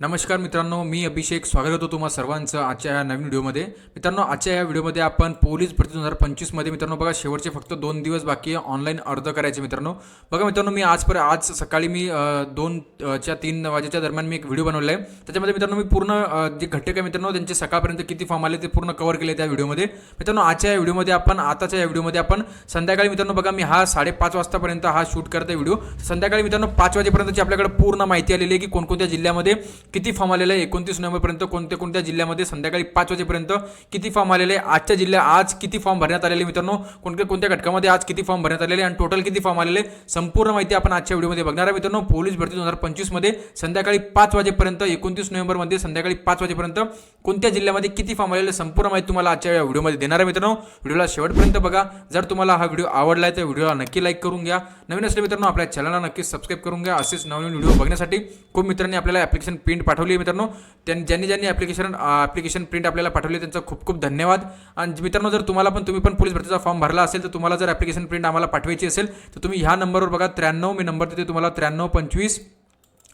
नमस्कार मित्रांनो मी अभिषेक. स्वागत होतो तुम्हा सर्वांचं आजच्या या नवीन व्हिडिओमध्ये. मित्रांनो आजच्या या व्हिडिओमध्ये आपण पोलीस भरती दोन हजार पंचवीसमध्ये मित्रांनो बघा शेवटचे फक्त दोन दिवस बाकी आहे. ऑनलाईन अर्ज करायचे मित्रांनो. बघा मित्रांनो मी आजपर्यंत आज सकाळी मी दोनच्या दोन च्या तीन वाजेच्या दरम्यान मी एक व्हिडिओ बनवला आहे त्याच्यामध्ये मित्रांनो मी पूर्ण जे घटक आहे मित्रांनो त्यांचे सकाळपर्यंत किती फॉर्म आले ते पूर्ण कव्हर केले त्या व्हिडिओमध्ये. मित्रांनो आजच्या या व्हिडिओमध्ये आपण आताच्या या व्हिडिओमध्ये आपण संध्याकाळी मित्रांनो बघा मी हा साडेपाच वाजतापर्यंत हा शूट करते व्हिडिओ. संध्याकाळी मित्रांनो पाच वाजेपर्यंतची आपल्याकडे पूर्ण माहिती आलेली आहे की कोणकोणत्या जिल्ह्यामध्ये किती फॉर्म आलेले आहे? एकोणतीस नोव्हेंबरपर्यंत कोणत्या कोणत्या जिल्ह्यामध्ये? संध्याकाळी पाच वाजेपर्यंत किती फॉर्म आलेले आहे? आजच्या जिल्ह्या आज किती फॉर्म भरण्यात आलेले मित्रांनो? कोणत्या कोणत्या घटकामध्ये आज किती फॉर्म भरण्यात आलेले आणि टोटल किती फॉर्म आलेले संपूर्ण माहिती आपण आजच्या व्हिडिओमध्ये बघणार आहे मित्रांनो. पोलीस भरती दोन हजार पंचवीसमध्ये संध्याकाळी पाच वाजेपर्यंत एकोणतीस नोव्हेंबरमध्ये संध्याकाळी पाच वाजेपर्यंत कोणत्या जिल्ह्यामध्ये किती फॉर्म आलेले संपूर्ण माहिती तुम्हाला आजच्या या व्हिडिओमध्ये देणार आहे मित्रांनो. व्हिडिओला शेवटपर्यंत बघा. जर तुम्हाला हा व्हिडिओ आवडला आहे तर व्हिडिओला नक्की लाईक करून घ्या. नवीन असले मित्रांनो आपल्या चॅनलला नक्की सबस्क्राईब करून घ्या. असेच नवीन व्हिडिओ बघण्यासाठी खूप मित्रांनी आपल्याला ॲप्लिकेशन प्रिंट पाठवली आहे मित्रांनो. त्यां ज्यांनी ज्यांनी ॲप्लिकेशन ॲप्लिकेशन प्रिंट आपल्याला पाठवली त्यांचा खूप खूप धन्यवाद. आणि मित्रांनो जर तुम्हाला पण तुम्ही पण पोलीस भरतीचा फॉर्म भरला असेल तर तुम्हाला जर ॲप्लिकेशन प्रिंट आम्हाला पाठवायची असेल तर तुम्ही ह्या नंबरवर बघा त्र्याण्णव मी नंबर देते तुम्हाला त्र्याण्णव पंचवीस.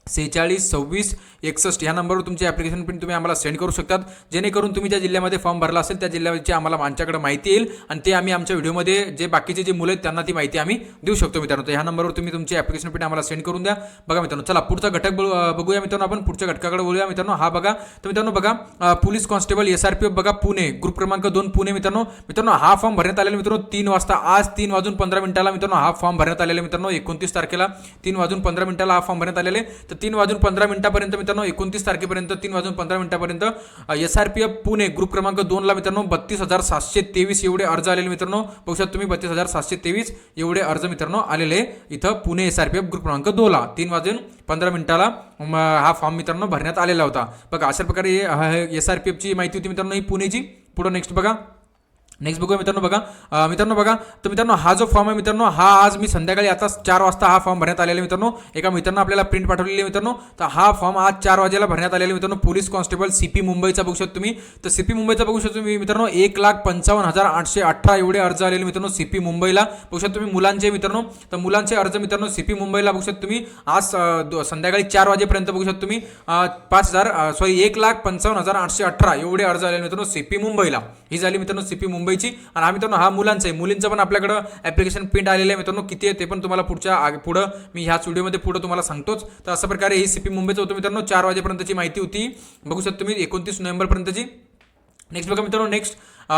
सेहेचाळीस सव्वीस एकसष्ट ह्या नंबरवर तुमची ॲप्लिकेशन प्रिंट तुम्ही आम्हाला सेंड करू शकतात. जेणेकरून तुम्ही ज्या जिल्ह्यामध्ये फॉर्म भरला असेल त्या जिल्ह्याची आम्हाला आमच्याकडे माहिती येईल आणि ते आम्ही आमच्या व्हिडिओमध्ये जे बाकीचे जे मुलं आहेत त्यांना ती माहिती आम्ही देऊ शकतो मित्रांनो. तर ह्या नंबरवर तुम्ही तुमची ॲप्लिकेशन प्रिंट आम्हाला सेंड करून द्या. बघा मित्रांनो चला पुढचा घटक बघूया मित्रांनो आपण. पुढच्या घटकाकडे बोलूया मित्रांनो. हा बघा तर मित्रांनो बघा police constable S R P F बघा पुणे ग्रुप क्रमांक दोन पुणे मित्रांनो. मित्रांनो हा फॉर्म भरण्यात आलेला मित्रांनो तीन वाजता. आज तीन वाजून पंधरा मिनिटाला मित्रांनो हा फॉर्म भरण्यात आलेला मित्रांनो एकोणतीस तारखेला. तीन वाजून पंधरा मिनिटाला हा फॉर्म भरण्यात आलेले तर तीन वाजून पंधरा मिनिटापर्यंत मित्रांनो एकोणतीस तारखेपर्यंत तीन वाजून पंधरा मिनिटापर्यंत S R P F Pune group क्रमांक दोनला मित्रांनो बत्तीस हजार सातशे तेवीस एवढे अर्ज आलेले मित्रांनो. बघू शकता तुम्ही बत्तीस हजार सातशे तेवीस एवढे अर्ज मित्रांनो आलेले इथं Pune S R P F group क्रमांक दोनला. तीन वाजून पंधरा मिनिटाला हा फॉर्म मित्रांनो भरण्यात आलेला होता. बघा अशा प्रकारे एस आर पी एफची माहिती होती मित्रांनो ही पुणेची. पुढं नेक्स्ट बघा. नेक्स्ट बघूया मित्रांनो बघा. मित्रांनो बघा तर मित्रांनो हा जो फॉर्म आहे मित्रांनो हा आज मी संध्याकाळी आता चार वाजता हा फॉर्म भरण्यात आलेला मित्रांनो. एका मित्रांनो आपल्याला प्रिंट पाठवलेली आहे मित्रांनो. तर हा फॉर्म आज चार वाजेला भरण्यात आलेला मित्रांनो. पोलीस कॉन्स्टेबल सी पी मुंबईचा बघू शकतो तुम्ही. तर सी पी मुंबईचा बघू शकतो तुम्ही मित्रांनो एक लाख पंचावन्न हजार आठशे अठरा एवढे अर्ज आलेले मित्रांनो सी पी मुंबईला. बघू शकतो तुम्ही मुलांचे मित्रांनो. तर मुलांचे अर्ज मित्रांनो सी पी मुंबईला बघू शकतो तुम्ही. आज संध्याकाळी चार वाजेपर्यंत बघू शकतो तुम्ही. पाच हजार सॉरी एक लाख पंचावन्न हजार आठशे अठरा एवढे अर्ज आलेले मित्रांनो सी पी मुंबईला. ही झाली मित्रांनो सी पी मुंबईची. आणि हा मित्रांनो हा मुलांचं आहे. मुलींचं पण आपल्याकडं ॲप्लिकेशन प्रिंट आलेलं आहे. मित्रांनो किती आहे ते पण तुम्हाला पुढच्या आग- पुढं मी ह्याच व्हिडिओमध्ये पुढं तुम्हाला सांगतोच. तर अशा प्रकारे ही सी पी मुंबईचं होतं मित्रांनो चार वाजेपर्यंतची माहिती होती. बघू शकता तुम्ही एकोणतीस नोव्हेंबरपर्यंतची. नेक्स्ट बघा मित्रांनो नेक्स्ट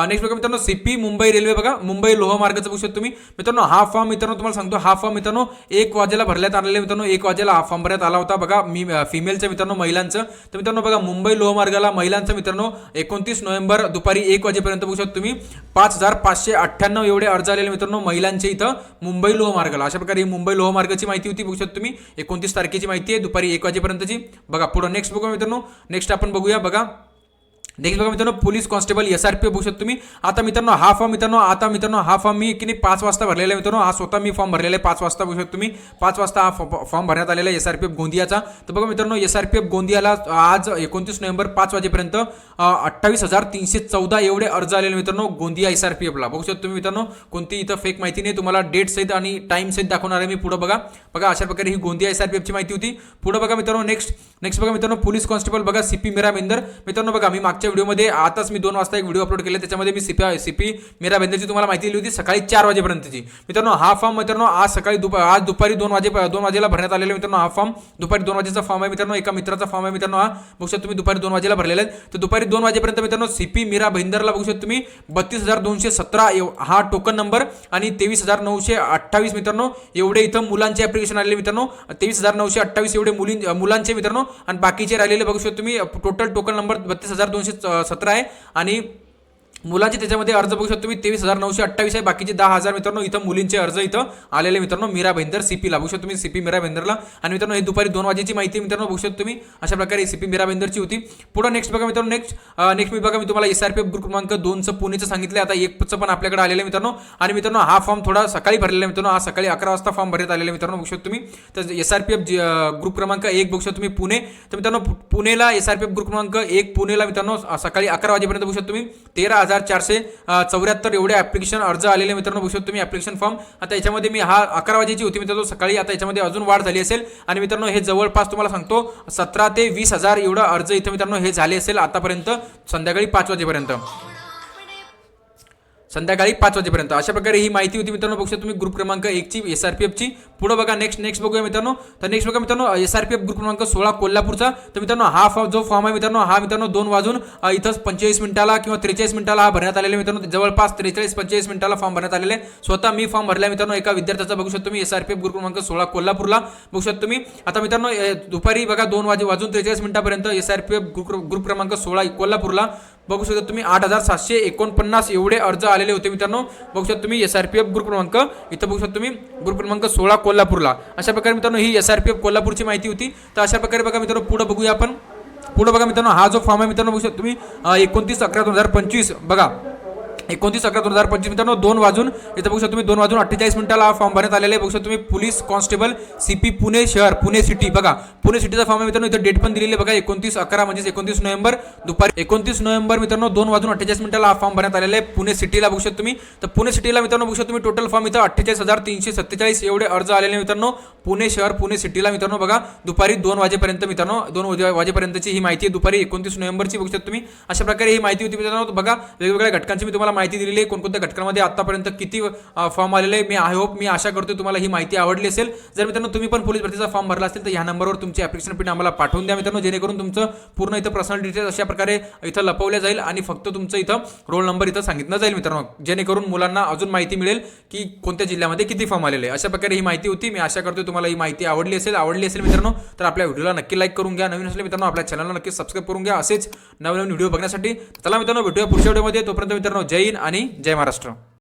नेक्स्ट बघा मित्रांनो सीपी मुंबई रेल्वे बघा. मुंबई लोहमार्गाचं बघू शकतो तुम्ही. मित्रांनो हा फॉर्म मित्रांनो तुम्हाला सांगतो हा फॉर्म मित्रांनो एक वाजेला भरण्यात आलेले मित्रांनो एक वाजेला हा फॉर्म भरण्यात आला होता. बघा मी फिमेलचं मित्रांनो महिलांचं. तर मित्रांनो बघा मुंबई लोहमार्गाला महिलांचं मित्रांनो एकोणतीस नोव्हेंबर दुपारी एक वाजेपर्यंत बघू शकतो तुम्ही. पाच हजार पाचशे अठ्ठ्याण्णव एवढे अर्ज आलेले मित्रांनो महिलांच्या इथं मुंबई लोहमार्गाला अशा प्रकारे ही मुंबई लोहमार्गाची माहिती होती बघू शकतो तुम्ही. एकोणतीस तारखेची माहिती आहे दुपारी एक वाजेपर्यंतची. बघा पुढं नेक्स्ट बघू मित्रांनो. नेक्स्ट आपण बघूया बघा. नेक्स्ट बघा मित्रांनो police constable S R P बघू शकतो तुम्ही. आता मित्रांनो हा फॉर्म मित्रांनो आता मित्रांनो हा फॉर्म मी की नाही पाच वाजता भरलेला आहे मित्रांनो. हा स्वतः मी फॉर्म भरलेला आहे पाच वाजता बघू शकतो तुम्ही. पाच वाजता हा फॉर्म भरण्यात आलेला आहे एस आर पी एफ गोंदियाचा. तर बघा मित्रांनो एस आर पी एफ गोंदियाला आज एकोणतीस नोव्हेंबर पाच वाजेपर्यंत अठ्ठावीस हजार तीनशे चौदा एवढे अर्ज आलेले मित्रांनो गोंदिया एस आर पी एफला बघू शकतो तुम्ही मित्रांनो कोणती इथं फेक माहिती नाही. तुम्हाला डेट सहित आणि टाइम सहित दाखवणार आहे मी पुढं बघा. बघा अशा प्रकारे ही गोंदिया एस आर पी एफची माहिती होती. पुढं बघा मित्रांनो नेक्स्ट नेक्स्ट बघा मित्रांनो पोलीस कॉन्स्टेबल बघा सी पी मिरा मेंदर मित्रांनो बघा मी मागच्या व्हिडिओमध्ये आताच मी दोन वाजता एक व्हिडिओ अपलोड केला त्याच्यामध्ये मी सीपी सीपी मीरा बेंदरची तुम्हाला माहिती दिली होती सकाळी चार वाजेपर्यंतची. मित्रांनो हा फॉर्म मित्रांनो आज सकाळी दुपा आज दुपारी दोन वाजे दोन वाजेला भरण्यात आलेला आहे मित्रांनो हा फॉर्म. दुपारी दोन वाजेचा फॉर्म आहे मित्रांनो एका मित्राचा फॉर्म आहे मित्रांनो हा. बघू शकतो तुम्ही दुपारी दोन वाजेला भरलेला आहे. तर दुपारी दोन वाजेपर्यंत मित्रांनो सीपी मीरा भाईंदरला बघू शकतो तुम्ही बत्तीस हजार दोनशे सतरा एव- हा टोकन नंबर आणि तेवीस हजार नऊशे अठ्ठावीस मित्रांनो एवढे इथं मुलांचे ॲप्लिकेशन आलेले मित्रांनो तेवीस हजार नऊशे अठ्ठावीस एवढे मुलीं मुलांचे मित्रांनो आणि बाकीचे राहिलेले बघू शकतो तुम्ही टोटल टोकन नंबर बत्तीस हजार दोनशे सतरा आहे. आणि मुलांचे त्याच्यामध्ये अर्ज बघू शकतो तुम्ही. तेवीस हजार नऊशे अठ्ठावीस आहे. बाकीचे दहा हजार मित्रांनो इथं मुलींचे अर्ज इथं आलेले मित्रांनो. मीरा भेंदर सीपी बघू शकतो तुम्ही. सीपी मीरा भेंदरला आणि मित्रांनो हे दुपारी दोन वाजेची माहिती मित्रांनो बघू शकतो तुम्ही. अशा प्रकारे सीपी मीरा भेंदरची होती. पुढे नेक्स्ट बघा मित्रांनो नेक्स्ट नेक्स्ट मी बघा मी तुम्हाला S R P F group क्रमांक दोनचं पुणेचं सांगितलं आता एकचं पण आपल्याकडे आलेलं आहे मित्रांनो. आणि मित्रांनो हा फॉर्म थोडा सकाळी भरलेला आहे मित्रांनो. हा सकाळी अकरा वाजता फॉर्म भरण्यात आलेला आहे मित्रांनो बघू शकतो तुम्ही. तर S R P F group क्रमांक एक बघू शकतो तुम्ही पुणे. तर मित्रांनो पुणेला S R P F group क्रमांक एक पुणेला मित्रांनो सकाळी अकरा वाजेपर्यंत बघू शकतो तुम्ही. तेरा हजार हजार चारशे चौऱ्याहत्तर एवढे ॲप्लिकेशन अर्ज आलेले मित्रांनो. बघू शकतो तुम्ही ॲप्लिकेशन फॉर्म आता याच्यामध्ये मी हा अकरा वाजेची होती मित्रांनो. सकाळी आता याच्यामध्ये अजून वाढ झाली असेल. आणि मित्रांनो हे जवळपास तुम्हाला सांगतो सतरा ते वीस हजार एवढं अर्ज इथं मित्रांनो हे झाले असेल आतापर्यंत संध्याकाळी पाच वाजेपर्यंत. संध्याकाळी पाच वाजेपर्यंत. अशा प्रकारे ही माहिती होती मित्रांनो. बघू शकता तुम्ही ग्रुप क्रमांक एकची एस आर पी एफची पुढे बघा नेक्स्ट नेक्स्ट बघूया मित्रांनो. तर नेक्स्ट बघा मित्रांनो S R P F group क्रमांक सोळा कोल्हापूरचा. तर मित्रांनो हा फॉर्म जो फॉर्म आहे मित्रांनो हा मित्रांनो दोन वाजून इथं पंचेचाळीस मिनिटाला किंवा त्रेचाळीस मिनिटाला हा भरण्यात आलेला आहे मित्रांनो. जवळपास त्रेचाळीस पंचेचाळीस मिनिटाला फॉर्म भरण्यात आलेले आहे. स्वतः मी फॉर्म भरला मित्रांनो एका विद्यार्थ्याचा. बघू शकतो मी S R P F group क्रमांक सोळा कोल्हापूरला. बघू शकतो तुम्ही आता मित्रांनो दुपारी बघा दोन वाजे वाजून त्रेचाळीस मिनिटापर्यंत S R P F group group क्रमांक सोळा कोल्हापूरला. बघू शकता तुम्ही आठ हजार सातशे एकोणपन्नास एवढे अर्ज आलेले होते मित्रांनो. बघू शकता तुम्ही S R P F group क्रमांक. इथं बघू शकता तुम्ही ग्रुप क्रमांक सोळा कोल्हापूरला. अशा प्रकारे मित्रांनो ही एस आर पी एफ कोल्हापूरची माहिती होती. तर अशा प्रकारे बघा मित्रांनो पुढे बघूया आपण. पुढे बघा मित्रांनो हा जो फॉर्म आहे मित्रांनो बघू शकता तुम्ही एकोणतीस अकरा दोन हजार पंचवीस. बघा एकोणतीस अकरा दोन हजार पंचवीस मित्रांनो दोन वाजून इथं बघू शकता तुम्ही दोन वाजून अठ्ठेचाळीस मिनिटाला हा फॉर्म भरण्यात आलेला आहे. बघू शकता तुम्ही पोलीस कॉन्स्टेबल सीपी पुणे शहर पुणे सिटी बघा पुणे सिटीचा फॉर्म आहे मित्रांनो इथं डेट पण दिलेली आहे. बघा एकोणतीस अकरा म्हणजे एकोणतीस नोव्हेंबर दुपारी एकोणतीस नोव्हेंबर मित्रांनो दोन वाजून अठ्ठेचाळीस मिनिटाला हा फॉर्म भरण्यात आलेला आहे. पुणे सिटीला बघू शकता तुम्ही. तर पुणे सिटीला मित्रांनो बघू शकता तुम्ही टोटल फॉर्म इथं अठ्ठेचाळीस हजार तीनशे सत्तेचाळीस एवढे अर्ज आलेले आहे मित्रांनो. पुणे शहर पुणे सिटीला मित्रांनो बघा दुपारी दोन वाजेपर्यंत मित्रांनो दोन वाजेपर्यंतची ही माहिती आहे. दुपारी एकोणतीस नोव्हेंबरची बघू शकता तुम्ही. अशा प्रकारे ही माहिती होती मित्रांनो. बघा वेगवेगळ्या घटकांची मी तुम्हाला माहिती दिलेली आहे. कोणकोणत्या घटकांमध्ये आतापर्यंत किती फॉर्म आलेले आहे. मी आय होप मी आशा करतो तुम्हाला ही माहिती आवडली असेल. जर मित्रांनो तुम्ही पण पोलीस भरतीचा फॉर्म भरला असेल तर ह्या नंबरवर तुमची ॲप्लिकेशन पिन आम्हाला पाठवून द्या मित्रांनो. जेणेकरून तुमचं पूर्ण इथं पर्सनल डिटेल्स अशा प्रकारे इथं लपवल्या जाईल आणि फक्त तुमचं इथं रोल नंबर इथं सांगितलं जाईल मित्रांनो. जेणेकरून मुलांना अजून माहिती मिळेल की कोणत्या जिल्ह्यामध्ये किती फॉर्म आलेले आहे. अशा प्रकारे ही माहिती होती. मी आशा करतो तुम्हाला ही माहिती आवडली असेल आवडली असेल मित्रांनो तर आपल्या व्हिडिओला नक्की लाईक करून घ्या. नवीन असले मित्रांनो आपल्या चॅनलला नक्की सबस्क्राईब करून घ्या. असेच नवीन व्हिडिओ बघण्यासाठी चला मित्रांनो भेटूया पुढच्या व्हिडिओमध्ये. तोपर्यंत मित्रांनो जय हिंद आणि जय महाराष्ट्र.